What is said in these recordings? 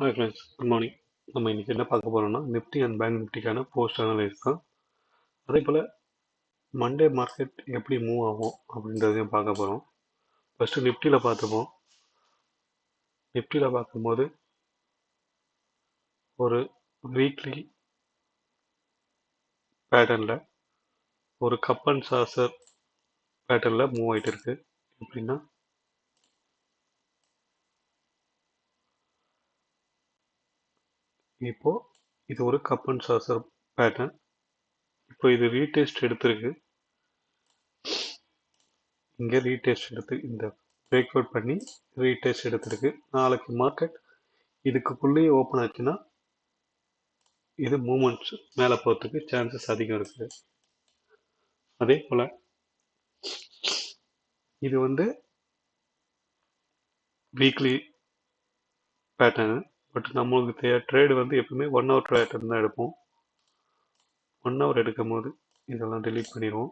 Hi friends good morning நம்ம இன்றைக்கி என்ன பார்க்க போகிறோம்னா நிஃப்டி அண்ட் பேங்க் நிஃப்டிக்கான போஸ்ட் அனலைஸ் தான். அதே போல் மண்டே மார்க்கெட் எப்படி மூவ் ஆகும் அப்படின்றதையும் பார்க்க போகிறோம் ஃபஸ்ட்டு நிஃப்டியில் பார்த்துப்போம். நிஃப்டியில் பார்க்கும்போது ஒரு வீக்லி பேட்டர்னில் ஒரு கப் அண்ட் சாசர் பேட்டர்னில் மூவ் ஆகிட்டு இருக்குது எப்படின்னா இப்போ இது ஒரு கப் அண்ட் சாசர் பேட்டர்ன் இப்போ இது ரீடெஸ்ட் எடுத்திருக்கு. இங்கே ரீடெஸ்ட் எடுத்து இந்த பிரேக் அவுட் பண்ணி ரீடெஸ்ட் எடுத்திருக்கு. நாளைக்கு மார்க்கெட் இதுக்குள்ளேயே ஓப்பன் ஆச்சுன்னா இது மூமெண்ட்ஸ் மேலே போகிறதுக்கு சான்சஸ் அதிகம் இருக்குது. அதே போல் இது வந்து வீக்லி பேட்டர்னு பட் நம்மளுக்கு தே ட்ரேடு வந்து எப்பவுமே ஒன் ஹவர் ட்ரேட் தான் எடுப்போம். ஒன் ஹவர் எடுக்கும் போது இதெல்லாம் டெலீட் பண்ணிடுவோம்.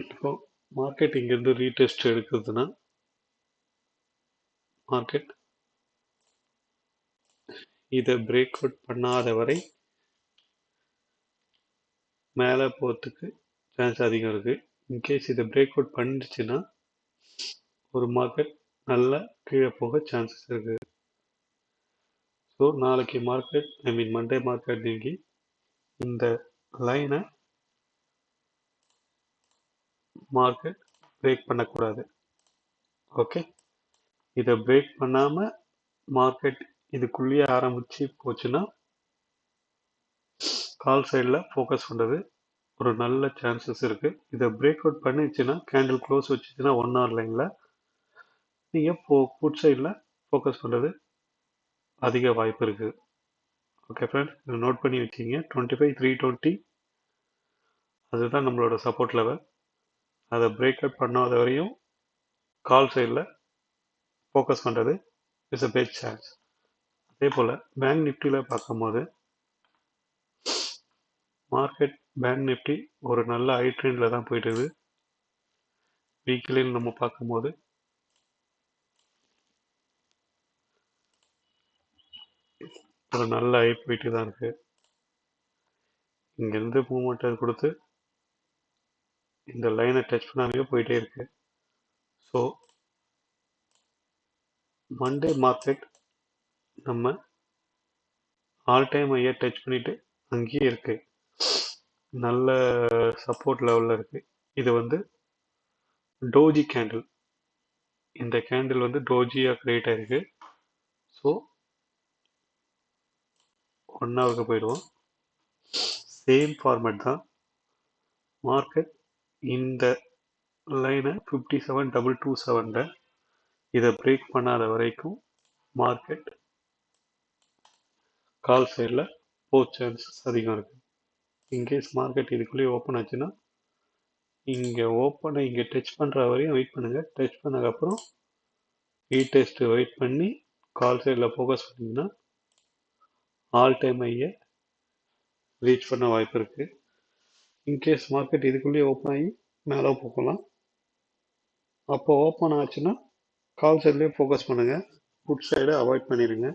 இப்போ மார்க்கெட் இங்கேருந்து ரீடெஸ்ட் எடுக்கிறதுனா மார்க்கெட் இதை பிரேக் அவுட் பண்ணாத வரை மேலே போகிறதுக்கு சான்ஸ் அதிகம் இருக்குது இன்கேஸ் இதை பிரேக் அவுட் பண்ணிடுச்சுன்னா ஒரு மார்க்கெட் நல்லா கீழே போக சான்சஸ் இருக்குது ஸோ நாளைக்கு market I mean Monday market நீங்கி இந்த லைனை மார்க்கெட் பிரேக் பண்ணக்கூடாது. ஓகே இதை பிரேக் பண்ணாமல் மார்க்கெட் இதுக்குள்ளேயே ஆரம்பித்து போச்சுன்னா கால் சைடில் ஃபோக்கஸ் பண்ணுறது ஒரு நல்ல சான்சஸ் இருக்குது இதை பிரேக் அவுட் பண்ணிச்சுன்னா கேண்டில் க்ளோஸ் வச்சுச்சுன்னா ஒன் ஹவர் லைனில் நீங்கள் ஃபோ ஃபுட் சைடில் ஃபோக்கஸ் பண்ணுறது அதிக வாய்ப்பு இருக்குது ஓகே ஃப்ரெண்ட்ஸ் இதை நோட் பண்ணி வச்சிங்க டுவெண்ட்டி ஃபைவ் த்ரீ டுவெண்ட்டி அதுதான் நம்மளோட சப்போர்ட் லெவல் அதை பிரேக் அவுட் பண்ணாத வரையும் கால் சைடில் ஃபோக்கஸ் பண்ணுறது இஸ் அ பெஸ்ட் சான்ஸ் அதே போல் பேங்க் நிஃப்டியில் பார்க்கும்போது மார்க்கெட் பேங்க் நிஃப்டி ஒரு நல்ல ஹை ட்ரெண்டில் தான் போயிட்டு இருக்குது நம்ம பார்க்கும்போது ஒரு நல்ல ஹை போயிட்டு தான் இருக்கு. இங்கேருந்து மூமெண்ட் கொடுத்து இந்த லைனை டச் பண்ணாமே போயிட்டே இருக்கு. ஸோ மண்டே மார்க்கெட் நம்ம ஆல் டைம் ஐயா டச் பண்ணிட்டு அங்கேயே இருக்கு. நல்ல சப்போர்ட் லெவலில் இருக்கு. இது வந்து டோஜி கேண்டில் இந்த கேண்டில் வந்து டோஜியாக கிரியேட் ஆயிருக்கு. ஸோ ஒன் ஹவருக்கு போயிடுவோம். சேம் ஃபார்மேட் தான். மார்க்கெட் இந்த லைனை ஃபிஃப்டி செவன் டபுள் டூ செவனில் இதை பிரேக் பண்ணாத வரைக்கும் மார்க்கெட் கால் சைடில் போ சான்சஸ் அதிகம் இருக்குது இன்கேஸ் மார்க்கெட் இதுக்குள்ளேயே ஓப்பன் ஆச்சுன்னா இங்கே ஓப்பனை இங்கே டச் பண்ணுற வரையும் வெயிட் பண்ணுங்கள் டச் பண்ணதுக்கப்புறம் ரீடெஸ்ட் வெயிட் பண்ணி கால் சைடில் ஃபோக்கஸ் பண்ணிங்கன்னா ஆல் டைம் ஐயை ரீச் பண்ண வாய்ப்பு இருக்குது இன்கேஸ் மார்க்கெட் இதுக்குள்ளேயே ஓப்பன் ஆகி மேலே போகலாம். அப்போ ஓப்பன் ஆச்சுன்னா கால் சைட்லேயே ஃபோக்கஸ் பண்ணுங்கள் புட் சைடு அவாய்ட் பண்ணிடுங்க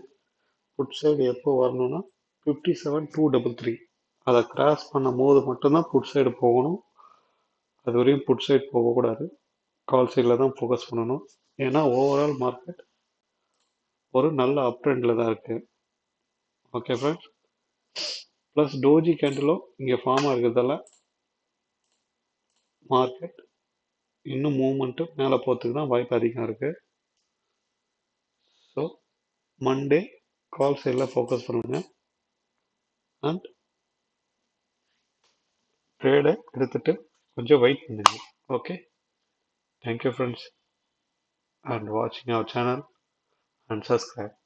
ஃபுட் சைடு எப்போ வரணும்னா fifty seven two double three அதை கிராஸ் பண்ணும் போது மட்டும்தான் புட் சைடு போகணும். அது வரையும் புட் சைடு போகக்கூடாது. கால் சைடில் தான் ஃபோக்கஸ் பண்ணணும். ஏன்னா ஓவரால் மார்க்கெட் ஒரு நல்ல அப் ட்ரெண்டில் தான் இருக்குது ஓகே ஃப்ரெண்ட்ஸ் ப்ளஸ் டோஜி கேண்டிலும் இங்கே ஃபார்ம் இருக்கிறதால மார்க்கெட் இன்னும் மூமெண்ட்டு மேலே போகிறதுக்கு தான் வாய்ப்பு அதிகம் இருக்குது ஸோ மண்டே கால் சைடில் ஃபோக்கஸ் பண்ணுங்கள் அண்ட் ட்ரேடை எடுத்துகிட்டு கொஞ்சம் வெயிட் பண்ணுங்க. ஓகே தேங்க்யூ ஃப்ரெண்ட்ஸ் அண்ட் வாட்சிங் அவர் சேனல் அண்ட் சப்ஸ்கிரைப்